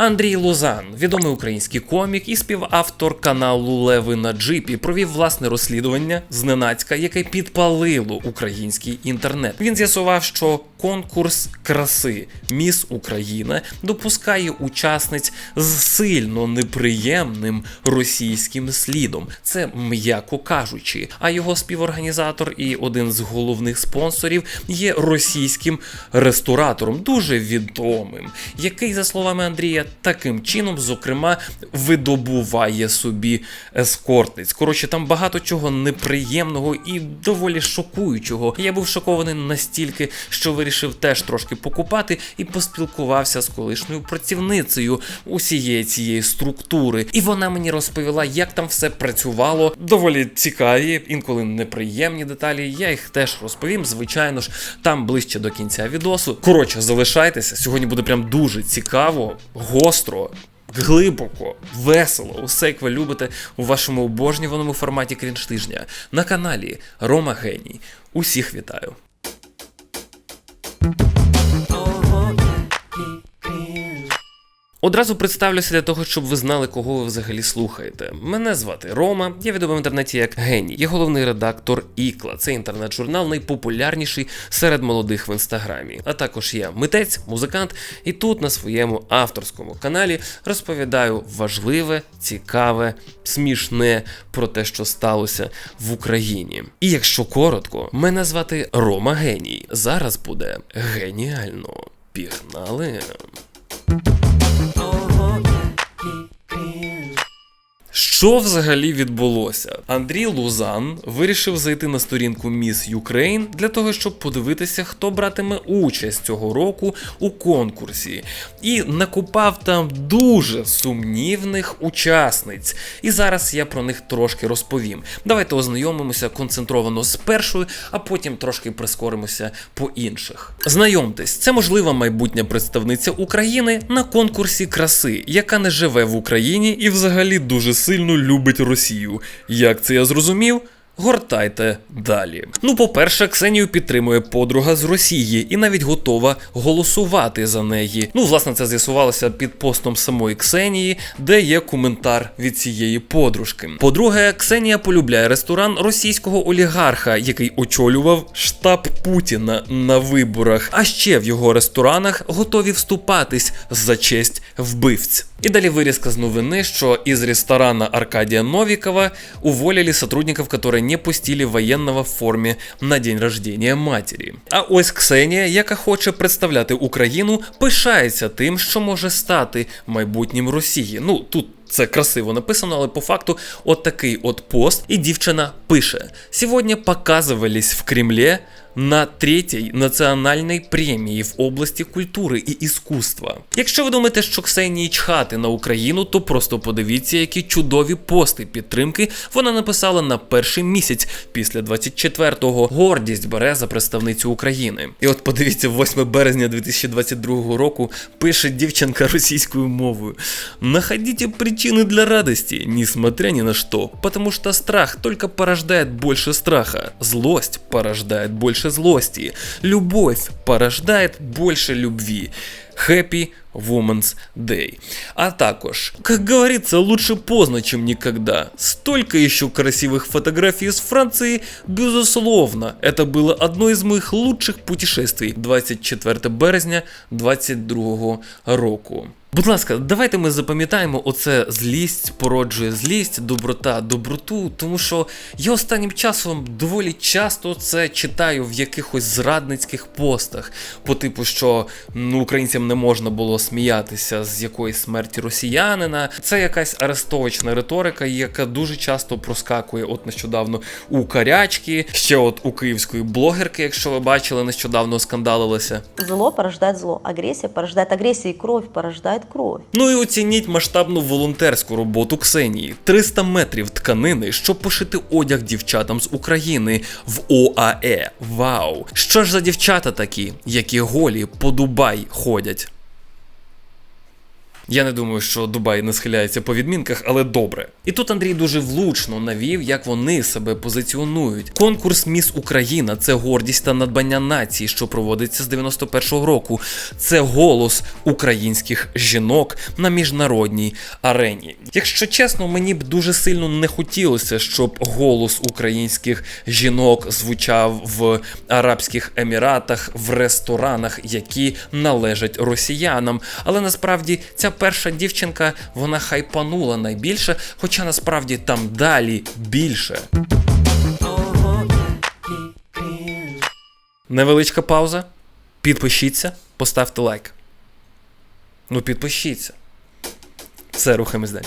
Андрій Лузан, відомий український комік і співавтор каналу Леви на Джипі, провів власне розслідування зненацька, яке підпалило український інтернет. Він з'ясував, що конкурс краси Міс Україна допускає учасниць з сильно неприємним російським слідом. Це м'яко кажучи. А його співорганізатор і один з головних спонсорів є російським ресторатором, дуже відомим, який, за словами Андрія, таким чином, зокрема, видобуває собі ескортниць. Коротше, там багато чого неприємного і доволі шокуючого. Я був шокований настільки, що вирішив теж трошки покупати і поспілкувався з колишньою працівницею усієї цієї структури. І вона мені розповіла, як там все працювало. Доволі цікаві, інколи неприємні деталі. Я їх теж розповім. Звичайно ж, там ближче до кінця відосу. Коротше, залишайтеся. Сьогодні буде прям дуже цікаво, гостро. Глибоко, весело, усе як ви любите у вашому обожнюваному форматі крінж тижня на каналі Рома Геній. Усіх вітаю. Thank you Одразу представлюся для того, щоб ви знали, кого ви взагалі слухаєте. Мене звати Рома, я відомий в інтернеті як Геній. Я головний редактор Ікла. Це інтернет-журнал найпопулярніший серед молодих в інстаграмі. А також я митець, музикант, і тут на своєму авторському каналі розповідаю важливе, цікаве, смішне про те, що сталося в Україні. І якщо коротко, мене звати Рома Геній. Зараз буде геніально. Пігнали! Lucky. Що взагалі відбулося? Андрій Лузан вирішив зайти на сторінку Miss Ukraine для того, щоб подивитися, хто братиме участь цього року у конкурсі, і накупав там дуже сумнівних учасниць. І зараз я про них трошки розповім. Давайте ознайомимося концентровано з першою, а потім трошки прискоримося по інших. Знайомтесь, це можлива майбутня представниця України на конкурсі краси, яка не живе в Україні і взагалі дуже сильно любить Росію. Як це я зрозумів? Гортайте далі. Ну, по-перше, Ксенію підтримує подруга з Росії і навіть готова голосувати за неї. Ну, власне, це з'ясувалося під постом самої Ксенії, де є коментар від цієї подружки. По-друге, Ксенія полюбляє ресторан російського олігарха, який очолював штаб Путіна на виборах. А ще в його ресторанах готові вступатись за честь вбивць. І далі вирізка з новини, що із ресторана Аркадия Новикова уволили сотрудников, которые не пустили военного в формі на день рождения матері. А ось Ксенія, яка хоче представляти Україну, пишається тим, що може стати майбутнім Росії. Ну тут. Це красиво написано, але по факту от такий от пост, і дівчина пише: Сьогодні показувались в Кремлі на третій національній премії в області культури і іскусства. Якщо ви думаєте, що Ксенії чхати на Україну, то просто подивіться, які чудові пости підтримки вона написала на перший місяць після 24-го. Гордість бере за представницю України. І от подивіться, 8 березня 2022 року пише дівчинка російською мовою: Находите причины для радости, несмотря ни на что, потому что страх только порождает больше страха, злость порождает злости, любовь порождает больше любви. Happy Woman's Day. А також, как говорится, лучше поздно, чем никогда. Столько еще красивых фотографий из Франции, безусловно, это было одно из моих лучших путешествий 24 березня 22 року. Будь ласка, давайте ми запам'ятаємо оце злість породжує злість, доброта, доброту, тому що я останнім часом доволі часто це читаю в якихось зрадницьких постах, по типу, що ну, українцям не можна було сміятися з якоїсь смерті росіянина. Це якась арестовична риторика, яка дуже часто проскакує от нещодавно у карячки, ще от у київської блогерки, якщо ви бачили, нещодавно скандалилася. Зло порождает зло, агрессия порождает агрессию, и кровь порождает кровь. Ну і оцініть масштабну волонтерську роботу Ксенії: 300 метрів тканини, щоб пошити одяг дівчатам з України в ОАЕ. Вау! Що ж за дівчата такі, які голі по Дубай ходять? Я не думаю, що Дубай не схиляється по відмінках, але добре. І тут Андрій дуже влучно навів, як вони себе позиціонують. Конкурс Міс Україна це гордість та надбання нації, що проводиться з 91-го року. Це голос українських жінок на міжнародній арені. Якщо чесно, мені б дуже сильно не хотілося, щоб голос українських жінок звучав в Арабських Еміратах, в ресторанах, які належать росіянам. Але насправді ця перша дівчинка вона хайпанула найбільше, хоча насправді там далі більше. Невеличка пауза. Підпишіться, поставте лайк. Ну, підпишіться. Все, рухаємось далі.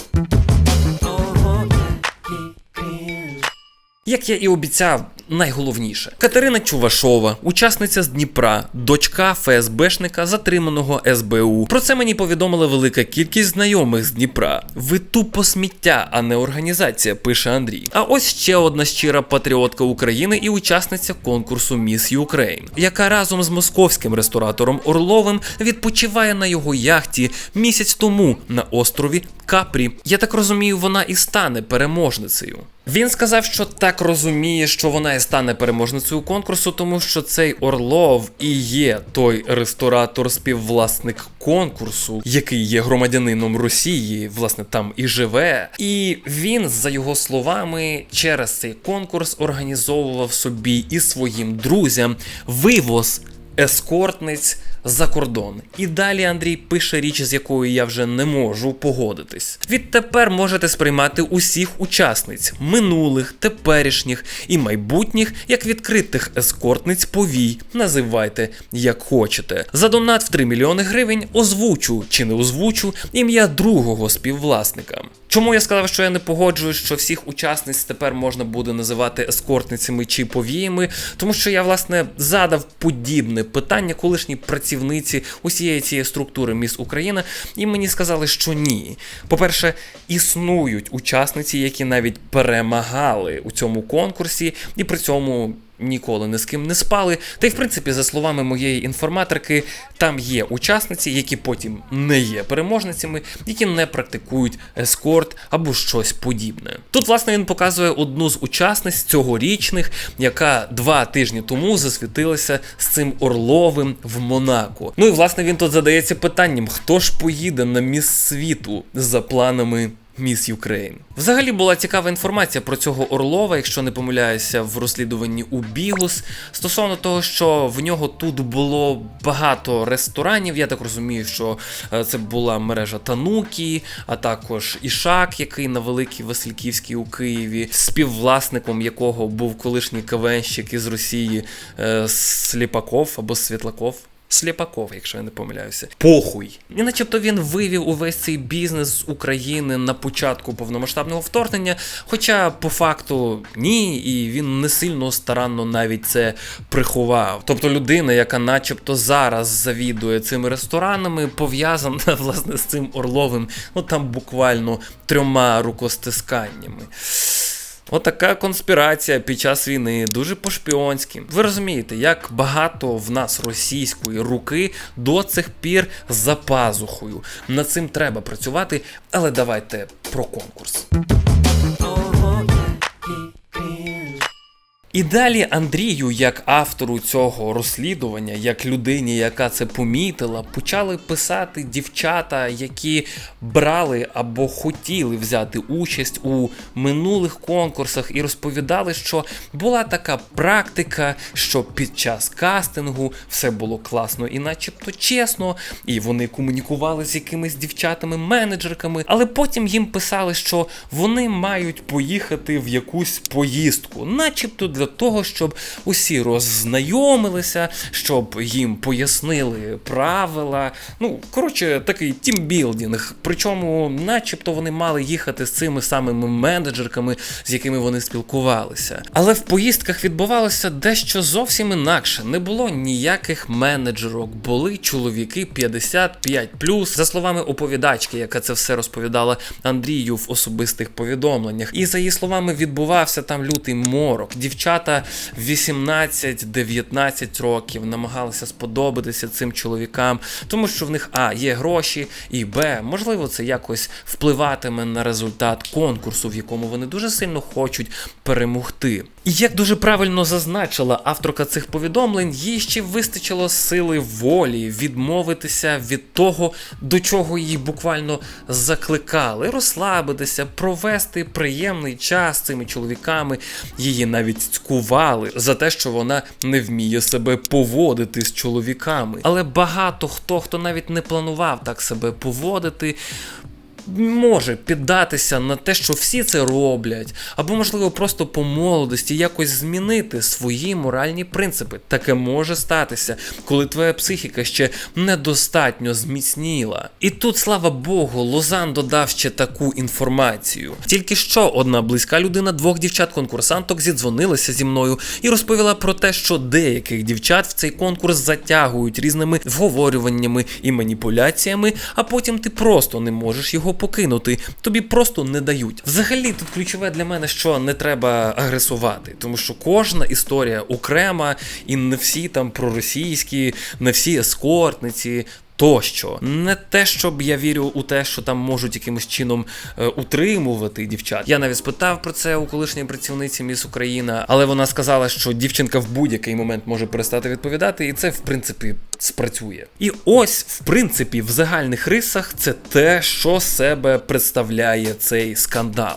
Як я і обіцяв, найголовніше. Катерина Чувашова, учасниця з Дніпра, дочка ФСБшника, затриманого СБУ. Про це мені повідомила велика кількість знайомих з Дніпра. Ви тупо сміття, а не організація, пише Андрій. А ось ще одна щира патріотка України і учасниця конкурсу Міс Юкрейн, яка разом з московським ресторатором Орловим відпочиває на його яхті місяць тому на острові Капрі. Я так розумію, вона і стане переможницею. Він сказав, що так розуміє, що вона і стане переможницею конкурсу, тому що цей Орлов і є той ресторатор-співвласник конкурсу, який є громадянином Росії, власне, там і живе. І він, за його словами, через цей конкурс організовував собі і своїм друзям вивоз ескортниць за кордон. І далі Андрій пише річ, з якою я вже не можу погодитись. Відтепер можете сприймати усіх учасниць минулих, теперішніх і майбутніх як відкритих ескортниць повій. Називайте як хочете. За донат в 3 мільйони гривень озвучу чи не озвучу ім'я другого співвласника. Чому я сказав, що я не погоджуюсь, що всіх учасниць тепер можна буде називати ескортницями чи повіями, тому що я власне задав подібне питання колишній працівниці усієї цієї структури Міс Україна, і мені сказали, що ні. По-перше, існують учасниці, які навіть перемагали у цьому конкурсі, і при цьому. Ніколи ні з ким не спали. Та й в принципі, за словами моєї інформаторки, там є учасниці, які потім не є переможницями, які не практикують ескорт або щось подібне. Тут, власне, він показує одну з учасниць цьогорічних, яка два тижні тому засвітилася з цим Орловим в Монако. Ну і власне він тут задається питанням: хто ж поїде на міс світу за планами Міс Юкрейн. Взагалі була цікава інформація про цього Орлова, якщо не помиляюся, в розслідуванні у Бігус. Стосовно того, що в нього тут було багато ресторанів. Я так розумію, що е, це була мережа Танукі, а також Ішак, який на Великій Васильківській у Києві, співвласником якого був колишній КВНщик із Росії е, Сліпаков або Світлаков. Сліпаков, якщо я не помиляюся. Похуй. І начебто він вивів увесь цей бізнес з України на початку повномасштабного вторгнення. Хоча по факту ні, і він не сильно старанно навіть це приховав. Тобто людина, яка начебто зараз завідує цими ресторанами, пов'язана власне з цим Орловим, ну там буквально трьома рукостисканнями. Отака конспірація під час війни, дуже по-шпіонськи. Ви розумієте, як багато в нас російської руки до цих пір за пазухою. Над цим треба працювати, але давайте про конкурс. І далі Андрію, як автору цього розслідування, як людині, яка це помітила, почали писати дівчата, які брали або хотіли взяти участь у минулих конкурсах, і розповідали, що була така практика, що під час кастингу все було класно і начебто чесно, і вони комунікували з якимись дівчатами-менеджерками, але потім їм писали, що вони мають поїхати в якусь поїздку, начебто для того, щоб усі роззнайомилися, щоб їм пояснили правила. Ну, коротше, такий тімбілдінг. Причому, начебто, вони мали їхати з цими самими менеджерками, з якими вони спілкувалися. Але в поїздках відбувалося дещо зовсім інакше. Не було ніяких менеджерок, були чоловіки 55 за словами оповідачки, яка це все розповідала Андрію в особистих повідомленнях. І за її словами, відбувався там лютий морок. Дівчата дівчата 18-19 років намагалися сподобатися цим чоловікам, тому що в них а є гроші, і б, можливо, це якось впливатиме на результат конкурсу, в якому вони дуже сильно хочуть перемогти. І як дуже правильно зазначила авторка цих повідомлень, їй ще вистачило сили волі відмовитися від того, до чого її буквально закликали, розслабитися, провести приємний час з цими чоловіками. Її навіть цькували за те, що вона не вміє себе поводити з чоловіками. Але багато хто, хто навіть не планував так себе поводити, може піддатися на те, що всі це роблять, або, можливо, просто по молодості якось змінити свої моральні принципи. Таке може статися, коли твоя психіка ще недостатньо зміцніла. І тут, слава Богу, Лозан додав ще таку інформацію. Тільки що одна близька людина двох дівчат-конкурсанток зідзвонилася зі мною і розповіла про те, що деяких дівчат в цей конкурс затягують різними вговорюваннями і маніпуляціями, а потім ти просто не можеш його покинути. Тобі просто не дають. Взагалі, тут ключове для мене, що не треба агресувати, тому що кожна історія окрема, і не всі там проросійські, не всі ескортниці. Тощо не те, щоб я вірю у те, що там можуть якимось чином е, утримувати дівчат. Я навіть спитав про це у колишньої працівниці Міс Україна, але вона сказала, що дівчинка в будь-який момент може перестати відповідати, і це в принципі спрацює. І ось, в принципі, в загальних рисах це те, що себе представляє цей скандал.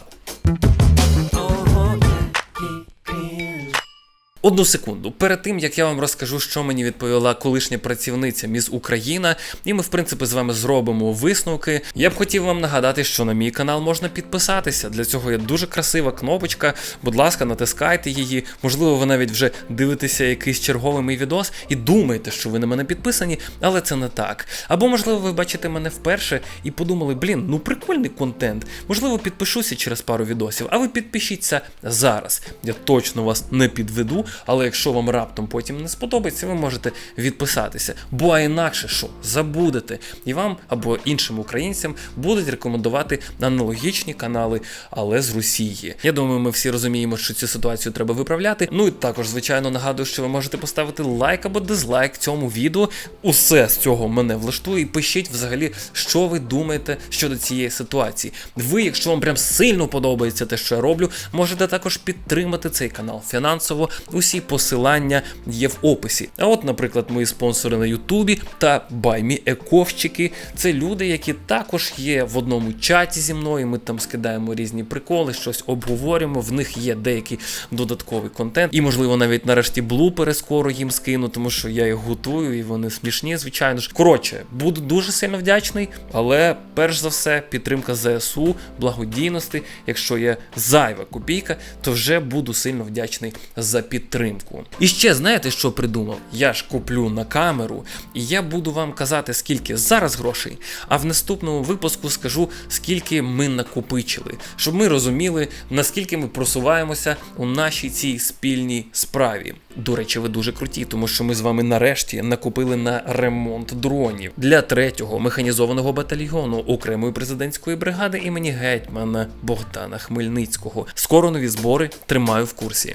Одну секунду, перед тим як я вам розкажу, що мені відповіла колишня працівниця Міс Україна, і ми, в принципі, з вами зробимо висновки. Я б хотів вам нагадати, що на мій канал можна підписатися. Для цього є дуже красива кнопочка. Будь ласка, натискайте її. Можливо, ви навіть вже дивитеся якийсь черговий мій відос і думаєте, що ви на мене підписані, але це не так. Або, можливо, ви бачите мене вперше і подумали, блін, ну прикольний контент. Можливо, підпишуся через пару відосів, а ви підпишіться зараз. Я точно вас не підведу. Але якщо вам раптом потім не сподобається, ви можете відписатися. Бо а інакше що забудете, і вам або іншим українцям будуть рекомендувати аналогічні канали, але з Росії. Я думаю, ми всі розуміємо, що цю ситуацію треба виправляти. Ну і також, звичайно, нагадую, що ви можете поставити лайк або дизлайк цьому відео. Усе з цього мене влаштує. І пишіть взагалі, що ви думаєте щодо цієї ситуації. Ви, якщо вам прям сильно подобається те, що я роблю, можете також підтримати цей канал фінансово. Усі посилання є в описі. А от, наприклад, мої спонсори на Ютубі та Баймі Ековщики. Це люди, які також є в одному чаті зі мною. Ми там скидаємо різні приколи, щось обговорюємо. В них є деякий додатковий контент, і, можливо, навіть нарешті блупери скоро їм скину, тому що я їх готую, і вони смішні, звичайно ж. Коротше, буду дуже сильно вдячний, але перш за все, підтримка ЗСУ, благодійності. Якщо є зайва копійка, то вже буду сильно вдячний за підтримку. І ще знаєте, що придумав? Я ж куплю на камеру, і я буду вам казати, скільки зараз грошей, а в наступному випуску скажу, скільки ми накопичили, щоб ми розуміли, наскільки ми просуваємося у нашій цій спільній справі. До речі, ви дуже круті, тому що ми з вами нарешті накупили на ремонт дронів для третього механізованого батальйону окремої президентської бригади імені гетьмана Богдана Хмельницького. Скоро нові збори тримаю в курсі.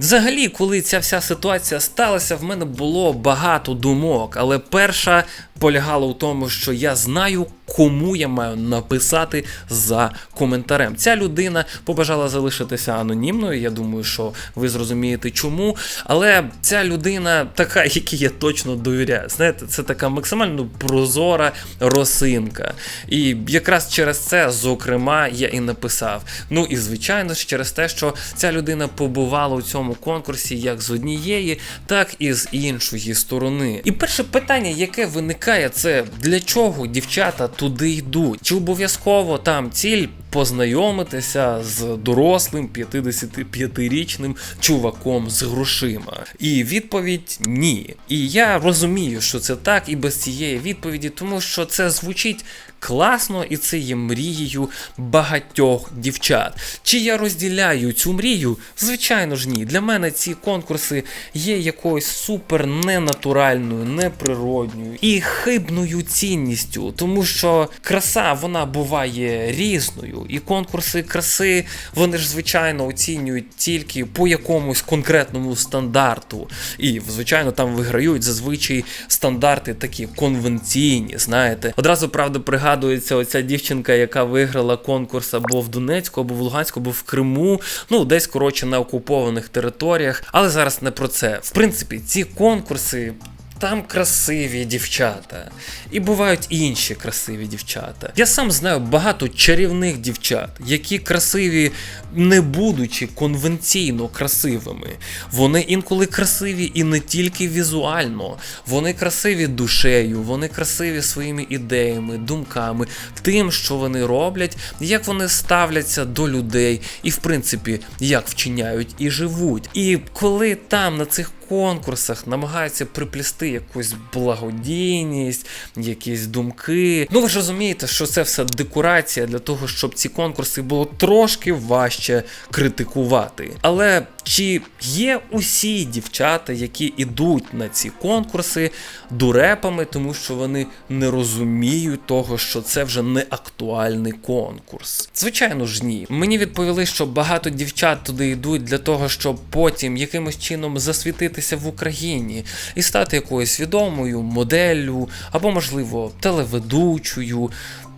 Взагалі, коли ця вся ситуація сталася, в мене було багато думок, але перша полягала у тому, що я знаю, кому я маю написати за коментарем. Ця людина побажала залишитися анонімною. Я думаю, що ви зрозумієте чому. Але ця людина така, якій я точно довіряю. Знаєте, це така максимально прозора росинка. І якраз через це, зокрема, я і написав. Ну і звичайно ж, через те, що ця людина побувала у цьому конкурсі як з однієї, так і з іншої сторони. І перше питання, яке виникає, це для чого дівчата туди йдуть? Чи обов'язково там ціль познайомитися з дорослим 55-річним чуваком з грошима? І відповідь ні. І я розумію, що це так, і без цієї відповіді, тому що це звучить класно, і це є мрією багатьох дівчат. Чи я розділяю цю мрію? Звичайно ж ні. Для мене ці конкурси є якоюсь супер ненатуральною, неприродньою і хибною цінністю, тому що краса вона буває різною. І конкурси краси, вони ж, звичайно, оцінюють тільки по якомусь конкретному стандарту. І, звичайно, там виграють зазвичай стандарти такі конвенційні, знаєте. Одразу, правда, пригадується оця дівчинка, яка виграла конкурс або в Донецьку, або в Луганську, або в Криму, ну десь коротше на окупованих територіях. Але зараз не про це. В принципі, ці конкурси. Там красиві дівчата, і бувають інші красиві дівчата. Я сам знаю багато чарівних дівчат, які красиві, не будучи конвенційно красивими. Вони інколи красиві і не тільки візуально, вони красиві душею, вони красиві своїми ідеями, думками, тим, що вони роблять, як вони ставляться до людей, і в принципі, як вчиняють і живуть. І коли там на цих конкурсах намагаються приплісти якусь благодійність, якісь думки. Ну ви ж розумієте, що це все декорація для того, щоб ці конкурси було трошки важче критикувати. Але чи є усі дівчата, які ідуть на ці конкурси дурепами, тому що вони не розуміють того, що це вже не актуальний конкурс? Звичайно ж ні. Мені відповіли, що багато дівчат туди йдуть для того, щоб потім якимось чином засвітитися в Україні і стати якоюсь відомою моделлю або, можливо, телеведучою.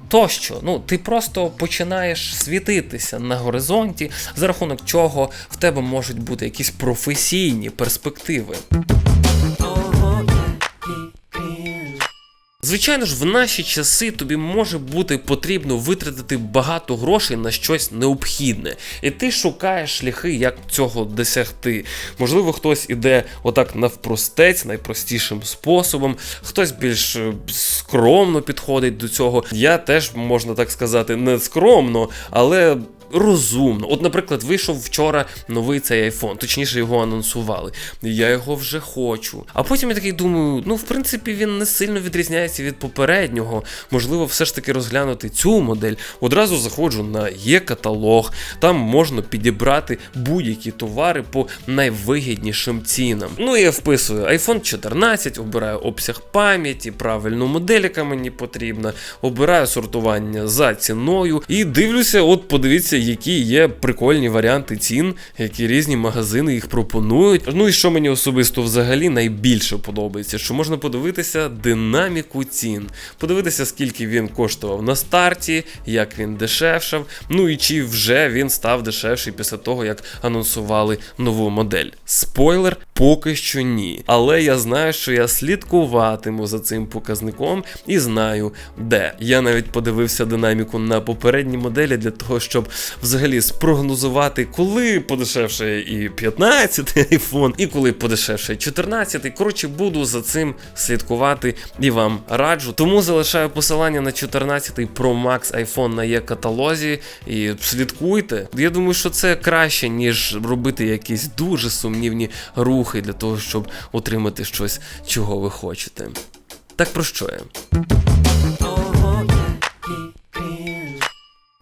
Тощо, ну ти просто починаєш світитися на горизонті, за рахунок чого в тебе можуть бути якісь професійні перспективи. Звичайно ж, в наші часи тобі може бути потрібно витратити багато грошей на щось необхідне, і ти шукаєш шляхи, як цього досягти. Можливо, хтось іде отак навпростець, найпростішим способом, хтось більш е, скромно підходить до цього. Я теж можна так сказати, не скромно, але. Розумно. От, наприклад, вийшов вчора новий цей iPhone, точніше його анонсували. Я його вже хочу. А потім я такий думаю: ну, в принципі, він не сильно відрізняється від попереднього. Можливо, все ж таки розглянути цю модель. Одразу заходжу на є-каталог, там можна підібрати будь-які товари по найвигіднішим цінам. Ну я вписую iPhone 14, обираю обсяг пам'яті, правильну модель, яка мені потрібна, обираю сортування за ціною і дивлюся, от подивіться, які є прикольні варіанти цін, які різні магазини їх пропонують. Ну і що мені особисто взагалі найбільше подобається, що можна подивитися динаміку цін, подивитися, скільки він коштував на старті, як він дешевшав, ну і чи вже він став дешевший після того, як анонсували нову модель. Спойлер, поки що ні. Але я знаю, що я слідкуватиму за цим показником і знаю, де. Я навіть подивився динаміку на попередні моделі для того, щоб взагалі спрогнозувати, коли подешевше і 15 iPhone, і коли подешевше 14. Коротше, буду за цим слідкувати і вам раджу. Тому залишаю посилання на 14 Pro Max iPhone на є каталозі і слідкуйте. Я думаю, що це краще, ніж робити якісь дуже сумнівні рухи для того, щоб отримати щось, чого ви хочете. Так про що я?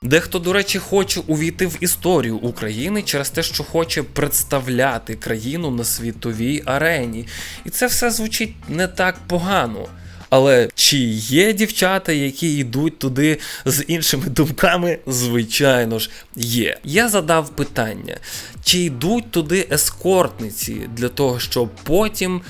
Дехто, до речі, хоче увійти в історію України через те, що хоче представляти країну на світовій арені. І це все звучить не так погано. Але чи є дівчата, які йдуть туди з іншими думками? Звичайно ж, є. Я задав питання: чи йдуть туди ескортниці для того, щоб потім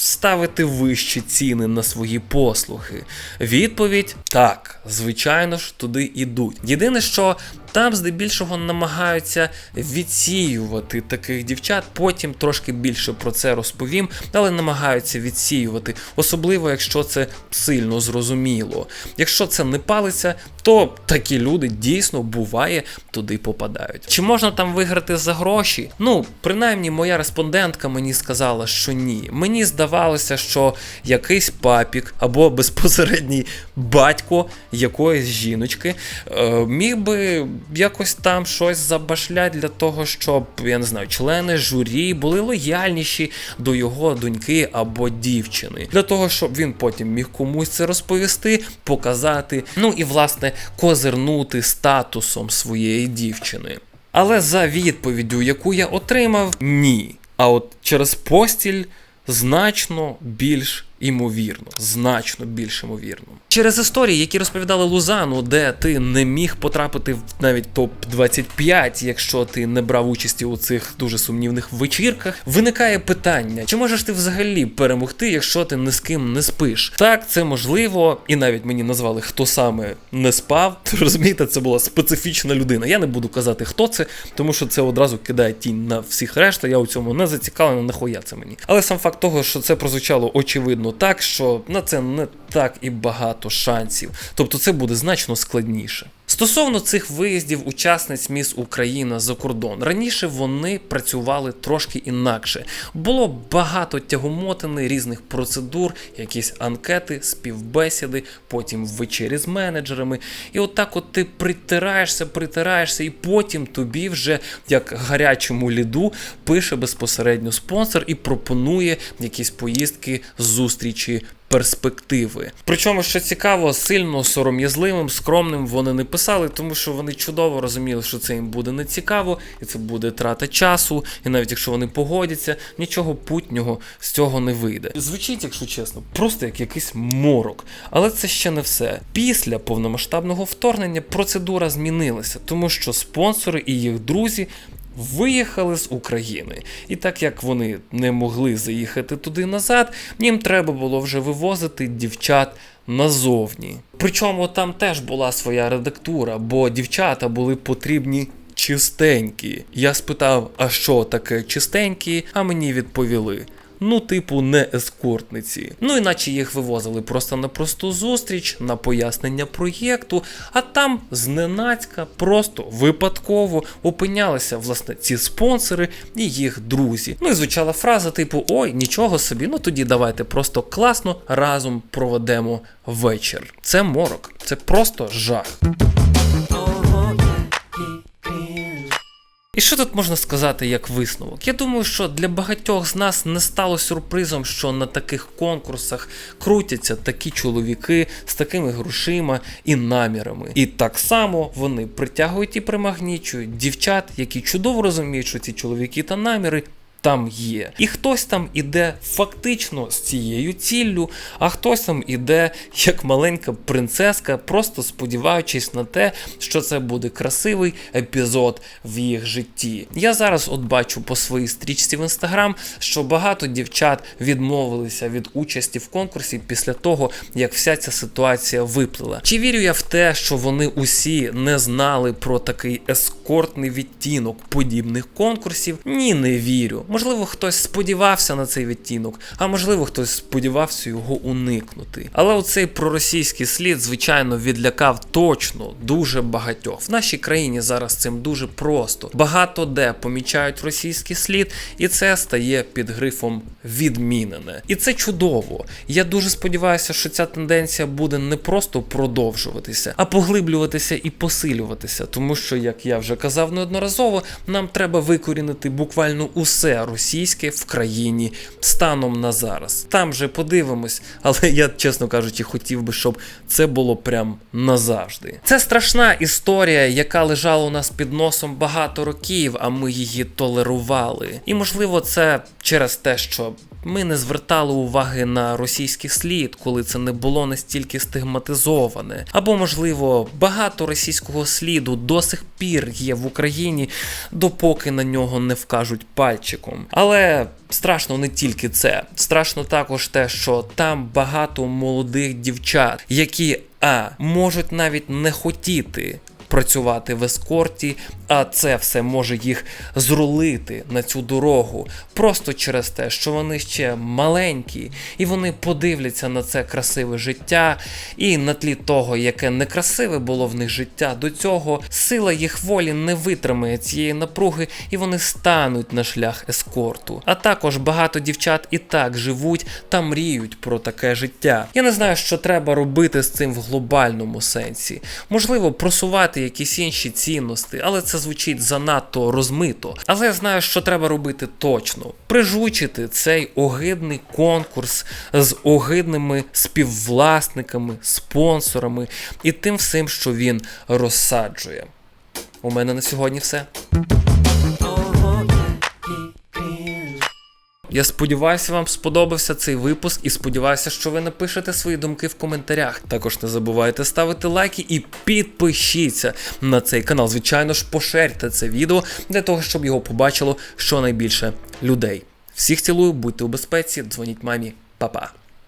ставити вищі ціни на свої послуги? Відповідь так, звичайно ж, туди ідуть. Єдине, що там здебільшого намагаються відсіювати таких дівчат. Потім трошки більше про це розповім, але намагаються відсіювати, особливо якщо це сильно зрозуміло. Якщо це не палиться, то такі люди дійсно буває туди попадають. Чи можна там виграти за гроші? Ну, принаймні, моя респондентка мені сказала, що ні. Мені здавалося, що якийсь папік або безпосередній батько якоїсь жіночки е, міг би якось там щось забашлять для того, щоб я не знаю, члени журі були лояльніші до його доньки або дівчини, для того, щоб він потім міг комусь це розповісти, показати, ну і власне козирнути статусом своєї дівчини. Але за відповіддю, яку я отримав, ні. А от через постіль значно більш імовірно, значно більш імовірно. Через історії, які розповідали Лузану, де ти не міг потрапити в навіть топ 25 якщо ти не брав участі у цих дуже сумнівних вечірках, виникає питання: чи можеш ти взагалі перемогти, якщо ти ні з ким не спиш? Так, це можливо, і навіть мені назвали, хто саме не спав. Розумієте, це була специфічна людина. Я не буду казати, хто це, тому що це одразу кидає тінь на всіх решта. Я у цьому не зацікавлений, нахуя це мені. Але сам факт того, що це прозвучало очевидно так, що на це не так і багато шансів. Тобто це буде значно складніше. Стосовно цих виїздів учасниць Міс Україна за кордон, раніше вони працювали трошки інакше. Було багато тягомотини різних процедур, якісь анкети, співбесіди, потім вечері з менеджерами. І отак от ти притираєшся, притираєшся, і потім тобі вже як гарячому ліду пише безпосередньо спонсор і пропонує якісь поїздки, зустрічі. Перспективи. Причому, що цікаво, сильно сором'язливим, скромним вони не писали, тому що вони чудово розуміли, що це їм буде не цікаво, і це буде трата часу. І навіть якщо вони погодяться, нічого путнього з цього не вийде. Звучить, якщо чесно, просто як якийсь морок. Але це ще не все. Після повномасштабного вторгнення процедура змінилася, тому що спонсори і їх друзі виїхали з України. І так як вони не могли заїхати туди назад, їм треба було вже вивозити дівчат назовні. Причому там теж була своя редактура, бо дівчата були потрібні. Чистенькі. Я спитав, а що таке чистенькі? А мені відповіли: ну, типу, не ескортниці. Ну, іначе їх вивозили просто на просту зустріч, на пояснення проєкту, а там зненацька, просто випадково опинялися власне ці спонсори і їх друзі. Ну і звучала фраза, типу: Ой, нічого собі, ну тоді давайте просто класно разом проведемо вечір. Це морок, це просто жах. І що тут можна сказати як висновок? Я думаю, що для багатьох з нас не стало сюрпризом, що на таких конкурсах крутяться такі чоловіки з такими грошима і намірами. І так само вони притягують і примагнічують дівчат, які чудово розуміють, що ці чоловіки та наміри. Там є. І хтось там іде фактично з цією ціллю, а хтось там іде як маленька принцеска, просто сподіваючись на те, що це буде красивий епізод в їх житті. Я зараз от бачу по своїй стрічці в інстаграм, що багато дівчат відмовилися від участі в конкурсі після того, як вся ця ситуація виплила. Чи вірю я в те, що вони усі не знали про такий ескортний відтінок подібних конкурсів? Ні, не вірю. Можливо, хтось сподівався на цей відтінок, а можливо, хтось сподівався його уникнути. Але оцей проросійський слід, звичайно, відлякав точно дуже багатьох. В нашій країні зараз цим дуже просто. Багато де помічають російський слід, і це стає під грифом відмінене. І це чудово. Я дуже сподіваюся, що ця тенденція буде не просто продовжуватися, а поглиблюватися і посилюватися, тому що, як я вже казав неодноразово, нам треба викорінити буквально усе російське в країні станом на зараз. Там же подивимось, але я, чесно кажучи, хотів би, щоб це було прям назавжди. Це страшна історія, яка лежала у нас під носом багато років, а ми її толерували. І можливо, це через те, що. Ми не звертали уваги на російський слід, коли це не було настільки стигматизоване. Або, можливо, багато російського сліду до сих пір є в Україні, допоки на нього не вкажуть пальчиком. Але страшно не тільки це. Страшно також те, що там багато молодих дівчат, які а можуть навіть не хотіти працювати в ескорті, а це все може їх зрулити на цю дорогу просто через те, що вони ще маленькі, і вони подивляться на це красиве життя, і на тлі того, яке некрасиве було в них життя до цього, сила їх волі не витримає цієї напруги, і вони стануть на шлях ескорту. А також багато дівчат і так живуть та мріють про таке життя. Я не знаю, що треба робити з цим в глобальному сенсі. Можливо, просувати якісь інші цінності, але це звучить занадто розмито. Але я знаю, що треба робити точно: прижучити цей огидний конкурс з огидними співвласниками, спонсорами і тим всім, що він розсаджує. У мене на сьогодні все. Я сподіваюся, вам сподобався цей випуск і сподіваюся, що ви напишете свої думки в коментарях. Також не забувайте ставити лайки і підпишіться на цей канал. Звичайно ж, поширте це відео для того, щоб його побачило щонайбільше людей. Всіх цілую, будьте у безпеці, дзвоніть мамі, Па-па.